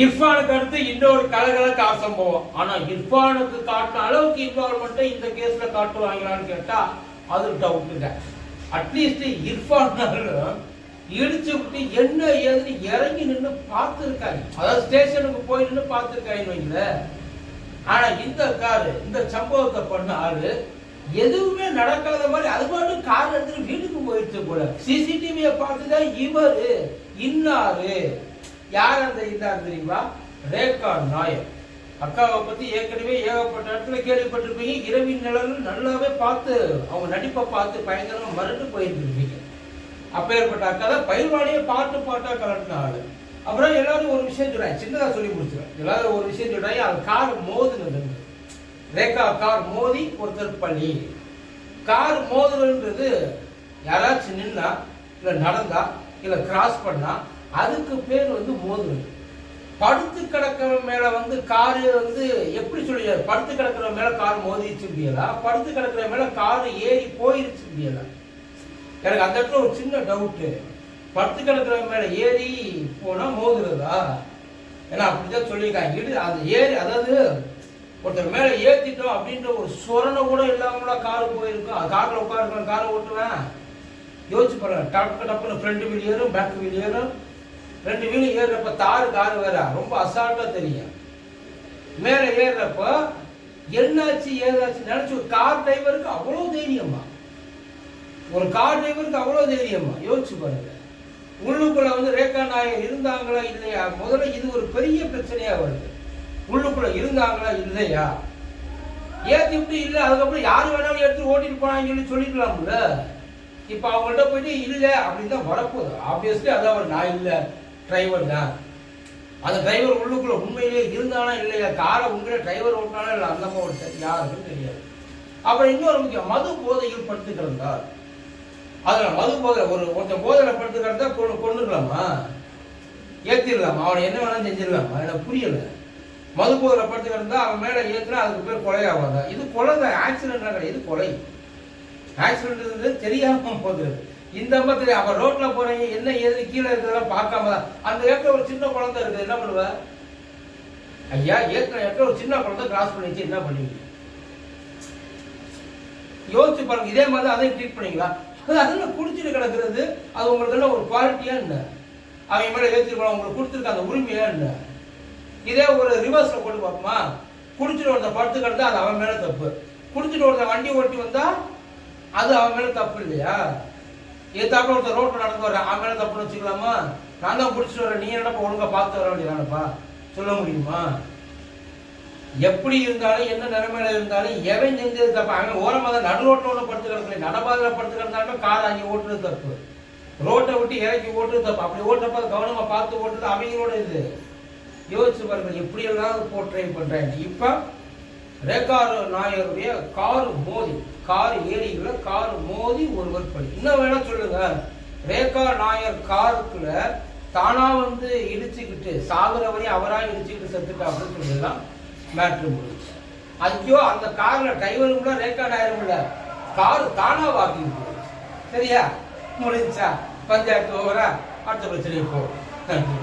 இர்ஃபானுக்கு அடுத்து இன்னொரு கலகலக்க சம்பவம். ஆனா இர்ஃபானுக்கு காட்டின அளவுக்கு இன்வால்மெண்ட்டை இந்த கேஸ்ல காட்டுவாங்களான்னு கேட்டா அது டவுட்டுங்க அட்லீஸ்ட் இர்ஃபான் இடிச்சு விட்டு என்ன ஏதுன்னு இறங்கி நின்று பார்த்துருக்காங்க. அதாவது ஸ்டேஷனுக்கு போய் நின்று பார்த்துருக்காங்கன்னு வைங்களேன். ஆனா இந்த காரு இந்த சம்பவத்தை பண்ண ஆளு எதுவுமே நடக்காத மாதிரி அது மட்டும் கார் எடுத்துட்டு வீட்டுக்கு போயிடுச்சு போல. சிசிடிவியை பார்த்துதான் இவரு இன்னாரு. யார் அந்த இன்னார் தெரியுமா? ரேகா நாயர். அக்காவை பத்தி ஏற்கனவே ஏகப்பட்ட இடத்துல கேள்விப்பட்டிருப்பீங்க. இரவின் நிழல் நல்லாவே பார்த்து அவங்க நடிப்பை பார்த்து பயங்கரமா மறந்து போயிருந்துருப்பீங்க அப்பேற்பட்ட அக்கா தான் பயிர்வாணியை பாட்டு பாட்டா கலட்டின ஆளு. அப்புறம் எல்லாரும் ஒரு விஷயம் சொல்றாங்க சின்னதா சொல்லி முடிச்சுருவேன் எல்லாரும் ஒரு விஷயம் சொல்றாங்க அது கார் மோதுனது. ரேகா கார் மோதி ஒருத்தர் பள்ளி. கார் மோதுறதுன்றது யாராச்சும் நின்னா இல்லை நடந்தா இல்லை கிராஸ் பண்ணா அதுக்கு பேர் வந்து மோதுறது படுத்து கிடக்கிற மேல வந்து காரு வந்து எப்படி சொல்லி படுத்து கிடக்கிற மேல கார் மோதிச்சு முடியலா படுத்து கிடக்கிற மேல கார் ஏறி போயிருச்சு முடியலா எனக்கு அந்த இடத்துல ஒரு சின்ன டவுட்டு படுத்து கிடக்கிறவன் மேல ஏறி போனா மோதுறதா? ஏன்னா அப்படிதான் சொல்லியிருக்காங்க. இடு அந்த ஏறி அதாவது ஒருத்தர் மேல ஏத்திட்டோம் அப்படின்ற ஒரு சொரணை கூட இல்லாமல கார் போயிருக்கும். கார்ல உட்காருக்கேன் காரை ஓட்டுவேன். யோசிச்சு பாருங்க. டப்பு டப்புன்னு ஃப்ரண்ட் வீல் ஏறும் பேக் வீல் ஏறும். ரெண்டு வீலும் ஏறுறப்ப தாறு கார் வேற. ரொம்ப அசால்ட்டா தெரியும். மேல ஏறுறப்ப என்னாச்சு ஏதாச்சு நினைச்சு ஒரு கார் டிரைவருக்கு அவ்வளவு தைரியமா? ஒரு கார் டிரைவருக்கு அவ்வளவு தைரியமா? யோசிச்சு பாருங்க. உள்ளுக்குள்ள வந்து ரேகா நாயகர் இருந்தாங்களா இல்லையா? முதல்ல இது ஒரு பெரிய பிரச்சனையா வருது. உள்ளுக்குள்ள இருந்தாங்களா இல்லையா? ஏத்தி விட்டு இல்லை அதுக்கப்புறம் யாரு வேணாலும் எடுத்து ஓட்டிட்டு போனாங்கன்னு சொல்லி சொல்லிக்கலாம்ல. இப்போ அவங்கள்ட்ட போயிட்டு இல்லை அப்படின்னு தான் வரப்போகுது. ஆப்வியஸ்லி அதான் அவர் நான் இல்லை. டிரைவருங்க தான் அந்த டிரைவர் உள்ளுக்குள்ள உண்மையிலேயே இருந்தானா இல்லையா? காரை உண்மையிலே டிரைவர் ஓட்டினாலும் இல்லை அந்த மாதிரி ஒருத்தர் யாருக்கும் தெரியாது. அப்புறம் இன்னொரு முக்கியம் மது போதையில் படுத்து கிடந்தார். மது போதை ஒரு ஒருத்தன் போதையில் படுத்து கிடந்தா கொண்டு கொண்டுக்கலாமா ஏற்றிடலாமா அவனை என்ன வேணாலும் செஞ்சிடலாமா? எனக்கு புரியல. மது போதையில படுத்து கிடந்தா அவன் மேலே ஏற்றினா அதுக்கு பேர் கொலை ஆகாதா இது கொலை தான் ஆக்சிடென்ட்லாம் கிடையாது கொலை. ஆக்சிடென்ட் தெரியாமல் போகிறது. இந்த மாதிரி அவ ரோட்ல போறீங்க என்ன ஏது கீழே இருக்கிறதெல்லாம் பார்க்காம தான். அந்த இடத்துல ஒரு சின்ன குழந்தை இருக்குது என்ன பண்ணுவ? ஐயா ஏற்கனவே இடத்துல ஒரு சின்ன குழந்தை கிராஸ் பண்ணிச்சு என்ன பண்ணுவீங்க? யோசிச்சு பாருங்க இதே மாதிரி அதையும் ட்ரீட் பண்ணீங்களா அது அதில் குடிச்சிட்டு கிடக்கிறது அது உங்களுக்கு என்ன ஒரு குவாலிட்டியா என்ன அவங்க மேலே ஏற்றிருக்கலாம் உங்களுக்கு கொடுத்துருக்க அந்த உரிமையா என்ன இதே ஒரு ரிவர்ஸில் போட்டு பார்ப்போமா குடிச்சிட்டு ஒருத்தன் படுத்து கிடந்தா அது அவன் மேலே தப்பு. குடிச்சிட்டு ஒருத்தன் வண்டி ஓட்டி வந்தா அது அவன் மேலே தப்பு இல்லையா? ஏத்தாப்புல ஒருத்தர் ரோட்டில் நடந்து வர அவன் தப்புன்னு வச்சுக்கலாமா? நான் தான் பிடிச்சிட்டு வரேன். நீ என்னப்பா ஒழுங்கா பார்த்து வர வேண்டியதானப்பா? சொல்ல முடியுமா? எப்படி இருந்தாலும் என்ன நிலைமையில இருந்தாலும் எவன் செஞ்சது தப்பு? அவன் ஓரமாக தான் நடு ரோட்டில் ஒன்று படுத்து கிடக்கல. நடபாதையில் படுத்து கிடந்தாலும் கார் அங்கே ஓட்டுறது தப்பு. ரோட்டை விட்டு இறக்கி ஓட்டுறது தப்பு. அப்படி ஓட்டுறப்ப அதை கவனமா பார்த்து ஓட்டுறது அவங்களோட இது யோசிச்சு பாருங்க எப்படி எல்லாம் போர்ட்ரை பண்ணுறேன் இப்போ ரேகார் நாயருடைய கார் மோதி. கார் ஏறிக்குள்ள கார் மோதி ஒருவர் பலி இன்னும் வேணா சொல்லுங்க. ரேகா நாயர் காருக்குள்ள தானா வந்து இடிச்சுக்கிட்டு சாகுற வரையும் அவரா இடிச்சுக்கிட்டு செத்துட்டா அப்படின்னு சொல்லலாம் மேட்ரு முடிஞ்சு ஐயோ அந்த கார்ல டிரைவரும் கூட ரேகா நாயரும் இல்ல. கார் தானா வாக்கிங் சரியா? முடிஞ்சா? பஞ்சாயத்து ஓவரா? அடுத்த பிரச்சனைக்கு போகும் நன்றி.